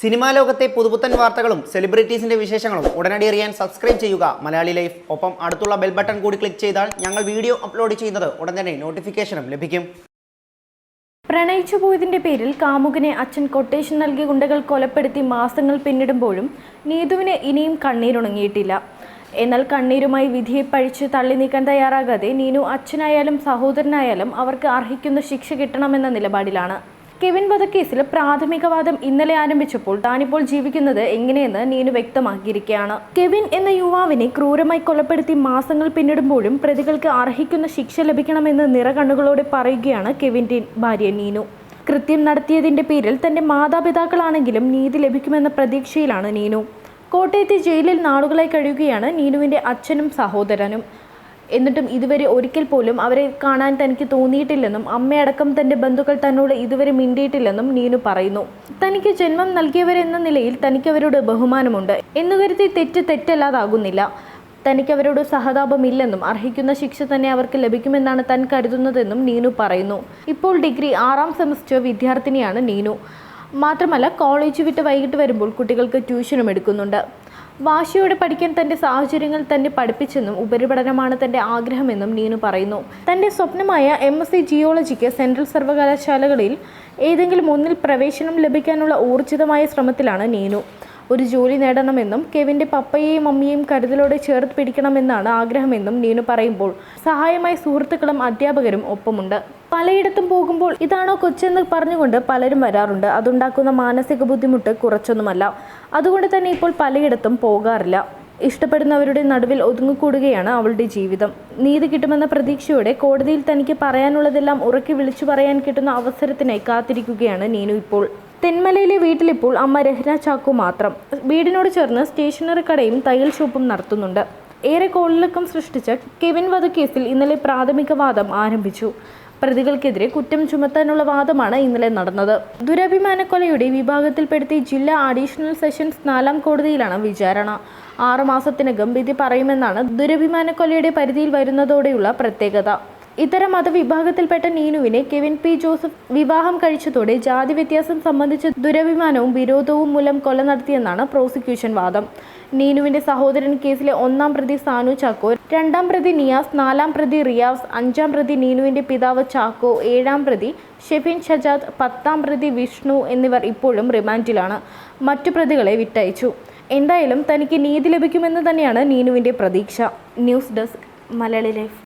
Cinema ലോകത്തെ പുതുപുത്തൻ വാർത്തകളും സെലിബ്രിറ്റീസിന്റെ വിശേഷങ്ങളും ഉടനടി അറിയാൻ സബ്സ്ക്രൈബ് ചെയ്യുക. മലയാളി ലൈഫ്. ഒപ്പം അടുത്തുള്ള ബെൽ ബട്ടൺ കൂടി ക്ലിക്ക് ചെയ്താൽ ഞങ്ങൾ വീഡിയോ അപ്ലോഡ് ചെയ്യുന്നത് ഉടൻ തന്നെ നോട്ടിഫിക്കേഷനും ലഭിക്കും. പ്രണയിച്ചു പോയതിന്റെ പേരിൽ കാമുകനെ അച്ഛൻ കൊട്ടേഷൻ നൽകി ഗുണ്ടകൾ കൊലപ്പെടുത്തി മാസങ്ങൾ പിന്നിടുമ്പോഴും നീതുവിനെ ഇനിയും കണ്ണീരുണങ്ങിയിട്ടില്ല. എന്നാൽ കണ്ണീരുമായി വിധിയെ പഴിച്ച് തള്ളി നീക്കാൻ തയ്യാറാകാതെ നീനു അച്ഛനായാലും സഹോദരനായാലും അവർക്ക് അർഹിക്കുന്ന ശിക്ഷ കിട്ടണമെന്ന നിലപാടിലാണ്. കെവിൻ വധക്കേസിൽ പ്രാഥമികവാദം ഇന്നലെ ആരംഭിച്ചപ്പോൾ താനിപ്പോൾ ജീവിക്കുന്നത് എങ്ങനെയെന്ന് നീനു വ്യക്തമാക്കിയിരിക്കുകയാണ്. കെവിൻ എന്ന യുവാവിനെ ക്രൂരമായി കൊലപ്പെടുത്തി മാസങ്ങൾ പിന്നിടുമ്പോഴും പ്രതികൾക്ക് അർഹിക്കുന്ന ശിക്ഷ ലഭിക്കണമെന്ന് നിറകണ്ണുകളോടെ പറയുകയാണ് കെവിന്റെ ഭാര്യ നീനു. കൃത്യം നടത്തിയതിന്റെ പേരിൽ തന്റെ മാതാപിതാക്കളാണെങ്കിലും നീതി ലഭിക്കുമെന്ന പ്രതീക്ഷയിലാണ് നീനു. കോട്ടയത്തെ ജയിലിൽ നാളുകളായി കഴിയുകയാണ് നീനുവിന്റെ അച്ഛനും സഹോദരനും. എന്നിട്ടും ഇതുവരെ ഒരിക്കൽ പോലും അവരെ കാണാൻ തനിക്ക് തോന്നിയിട്ടില്ലെന്നും അമ്മയടക്കം തന്റെ ബന്ധുക്കൾ തന്നോട് ഇതുവരെ മിണ്ടിയിട്ടില്ലെന്നും നീനു പറയുന്നു. തനിക്ക് ജന്മം നൽകിയവരെന്ന നിലയിൽ തനിക്ക് അവരോട് ബഹുമാനമുണ്ട്. എന്ന് കരുതി തെറ്റ് തെറ്റല്ലാതാകുന്നില്ല. തനിക്ക് അവരോട് സഹതാപമില്ലെന്നും അർഹിക്കുന്ന ശിക്ഷ തന്നെ അവർക്ക് ലഭിക്കുമെന്നാണ് താൻ കരുതുന്നതെന്നും നീനു പറയുന്നു. ഇപ്പോൾ ഡിഗ്രി ആറാം സെമസ്റ്റർ വിദ്യാർത്ഥിനിയാണ് നീനു. മാത്രമല്ല കോളേജ് വിട്ട് വൈകിട്ട് വരുമ്പോൾ കുട്ടികൾക്ക് ട്യൂഷനും എടുക്കുന്നുണ്ട്. വാശിയോടെ പഠിക്കാൻ തന്റെ സാഹചര്യങ്ങൾ തന്നെ പഠിപ്പിച്ചെന്നും ഉപരിപഠനമാണ് തന്റെ ആഗ്രഹമെന്നും നീനു പറയുന്നു. തന്റെ സ്വപ്നമായ എം എസ് സി ജിയോളജിക്ക് സെൻട്രൽ സർവകലാശാലകളിൽ ഏതെങ്കിലും ഒന്നിൽ പ്രവേശനം ലഭിക്കാനുള്ള ഊർജിതമായ ശ്രമത്തിലാണ് നീനു. ഒരു ജോലി നേടണമെന്നും കെവിന്റെ പപ്പയെയും അമ്മയെയും കരുതലോടെ ചേർത്ത് പിടിക്കണമെന്നാണ് ആഗ്രഹമെന്നും നീനു പറയുമ്പോൾ സഹായമായി സുഹൃത്തുക്കളും അധ്യാപകരും ഒപ്പമുണ്ട്. പലയിടത്തും പോകുമ്പോൾ ഇതാണോ കൊച്ചെന്ന് പറഞ്ഞുകൊണ്ട് പലരും വരാറുണ്ട്. അതുണ്ടാക്കുന്ന മാനസിക ബുദ്ധിമുട്ട് കുറച്ചൊന്നുമല്ല. അതുകൊണ്ട് തന്നെ ഇപ്പോൾ പലയിടത്തും പോകാറില്ല. ഇഷ്ടപ്പെടുന്നവരുടെ നടുവിൽ ഒതുങ്ങിക്കൂടുകയാണ് അവളുടെ ജീവിതം. നീതി കിട്ടുമെന്ന പ്രതീക്ഷയോടെ കോടതിയിൽ തനിക്ക് പറയാനുള്ളതെല്ലാം ഉറക്കി വിളിച്ചു പറയാൻ കിട്ടുന്ന അവസരത്തിനായി കാത്തിരിക്കുകയാണ് നീനു ഇപ്പോൾ. തെന്മലയിലെ വീട്ടിലിപ്പോൾ അമ്മ രഹ്ന ചാക്കു മാത്രം. വീടിനോട് ചേർന്ന് സ്റ്റേഷനറി കടയും തയ്യൽ ഷോപ്പും നടത്തുന്നുണ്ട്. ഏറെ കോളിളക്കം സൃഷ്ടിച്ച കെവിൻ വധക്കേസിൽ ഇന്നലെ പ്രാഥമിക വാദം ആരംഭിച്ചു. പ്രതികൾക്കെതിരെ കുറ്റം ചുമത്താനുള്ള വാദമാണ് ഇന്നലെ നടന്നത്. ദുരഭിമാനക്കൊലയുടെ വിഭാഗത്തിൽപ്പെടുത്തി ജില്ലാ അഡീഷണൽ സെഷൻസ് നാലാം കോടതിയിലാണ് വിചാരണ. ആറുമാസത്തിനകം വിധി പറയുമെന്നാണ് ദുരഭിമാനക്കൊലയുടെ പരിധിയിൽ വരുന്നതോടെയുള്ള പ്രത്യേകത. ഇതര മതവിഭാഗത്തിൽപ്പെട്ട നീനുവിനെ കെവിൻ പി ജോസഫ് വിവാഹം കഴിച്ചതോടെ ജാതി വ്യത്യാസം സംബന്ധിച്ച ദുരഭിമാനവും വിരോധവും മൂലം കൊല നടത്തിയെന്നാണ് പ്രോസിക്യൂഷൻ വാദം. നീനുവിന്റെ സഹോദരൻ കേസിലെ ഒന്നാം പ്രതി സാനു ചാക്കോ രണ്ടാം പ്രതി നിയാസ് നാലാം പ്രതി റിയാസ് അഞ്ചാം പ്രതി നീനുവിന്റെ പിതാവ് ചാക്കോ ഏഴാം പ്രതി ഷെഫിൻ ഷജാദ് പത്താം പ്രതി വിഷ്ണു എന്നിവർ ഇപ്പോഴും റിമാൻഡിലാണ്. മറ്റു പ്രതികളെ വിട്ടയച്ചു. എന്തായാലും തനിക്ക് നീതി ലഭിക്കുമെന്ന് തന്നെയാണ് നീനുവിന്റെ പ്രതീക്ഷ. News desk Malayali life.